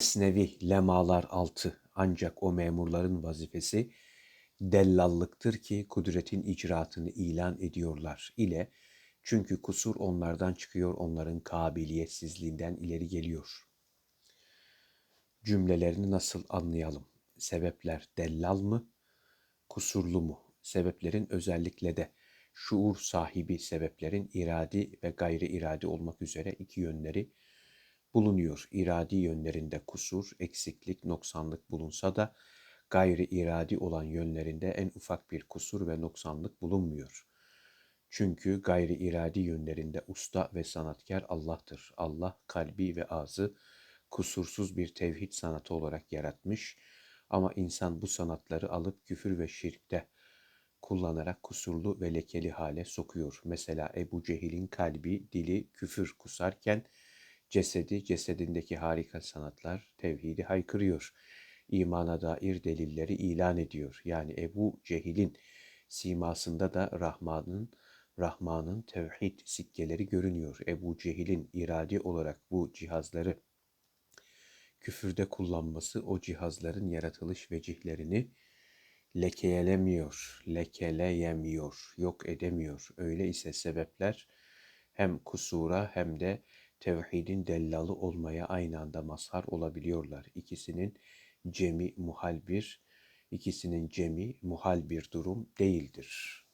Mesnevi lemalar altı ancak o memurların vazifesi dellallıktır ki kudretin icraatını ilan ediyorlar ile çünkü kusur onlardan çıkıyor onların kabiliyetsizliğinden ileri geliyor. Cümlelerini nasıl anlayalım? Sebepler dellal mı, kusurlu mu? Sebeplerin özellikle de şuur sahibi sebeplerin iradi ve gayri iradi olmak üzere iki yönleri bulunuyor. İradi yönlerinde kusur, eksiklik, noksanlık bulunsa da gayri iradi olan yönlerinde en ufak bir kusur ve noksanlık bulunmuyor. Çünkü gayri iradi yönlerinde usta ve sanatkar Allah'tır. Allah kalbi ve ağzı kusursuz bir tevhid sanatı olarak yaratmış ama insan bu sanatları alıp küfür ve şirkte kullanarak kusurlu ve lekeli hale sokuyor. Mesela Ebu Cehil'in kalbi, dili küfür kusarken cesedi, cesedindeki harika sanatlar tevhidi haykırıyor. İmana dair delilleri ilan ediyor. Yani Ebu Cehil'in simasında da Rahman'ın Rahman'ın tevhid sikkeleri görünüyor. Ebu Cehil'in iradi olarak bu cihazları küfürde kullanması o cihazların yaratılış vecihlerini lekelemiyor, lekeleyemiyor, yok edemiyor. Öyle ise sebepler hem kusura hem de tevhidin dellalı olmaya aynı anda mazhar olabiliyorlar. İkisinin cemi muhal bir, ikisinin cemi muhal bir durum değildir.